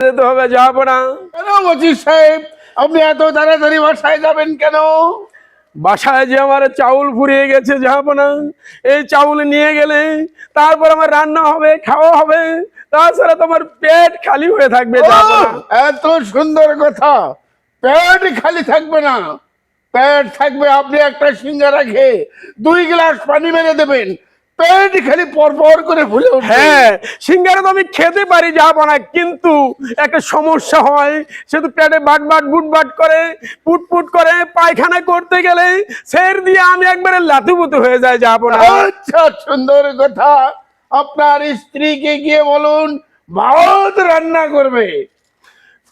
যেতে হবে যাব না কেন বলছিস সাহেব? আপনি এত তাড়াতাড়ি বাসায় যাবেন কেন? বাসায় যে আমার চাউল ফুরিয়ে গেছে যাব না এই চাউল নিয়ে গেলে তারপর আমার রান্না হবে খাওয়া হবে তাছাড়া তোমার পেট খালি হয়ে থাকবে যাব না এত সুন্দর কথা। পেট খালি থাকবে না। পেট থাকবে আপনি একটা সিঙ্গারা খেয়ে দুই গ্লাস পানি মেরে দেবেন। পেট খালি পরপর করে ফুলে হ্যাঁ সিঙ্গারা তো আমি খেতে পারি যাব না কিন্তু একটা সমস্যা হয় সে তো পেটে বাট বাট বুট বাট করে পুট পুট করে পায়খানা করতে গেলে সের দিয়ে আমি একবারে লাতুপুতু হয়ে যায় যাব না আচ্ছা সুন্দর কথা। আপনার স্ত্রীকে গিয়ে বলুন ভাত রান্না করবে।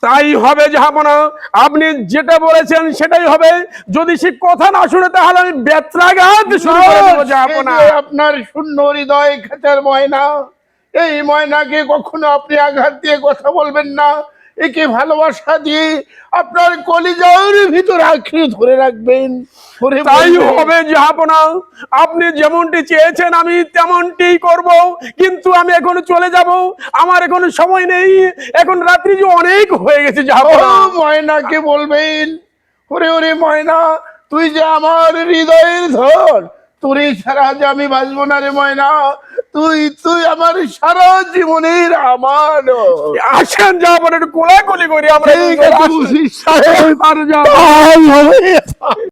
তাই হবে যাব না আপনি যেটা বলেছেন সেটাই হবে। যদি সে কথা না শুনে তাহলে আমি বেত্রাঘাত শুরু করে দেবো যাব না আপনার শূন্য হৃদয় খেতের ময়না এই ময়নাকে কখনো আপনি আঘাত দিয়ে কথা বলবেন না। একে ভালোবাসা দিয়ে আপনার কলিজার ভিতর আঁকড়ে ধরে রাখবেন। তাই হবে যাব না আপনি যেমনটি চেয়েছেন আমি তেমনটি করব কিন্তু আমি এখন চলে যাব আমার এখন সময় নেই এখন রাত্রি যে অনেক হয়ে গেছে যাব ও না ময়নাকে বলবেন ওরে ওরে ময়না তুই যে আমার হৃদয়ের ধর তুই ছাড়া যে আমি বাঁচবো না রে ময়না তুই তুই আমার সারা জীবনের আমার আসেন যা একটু কোলাকুলি করি আমরা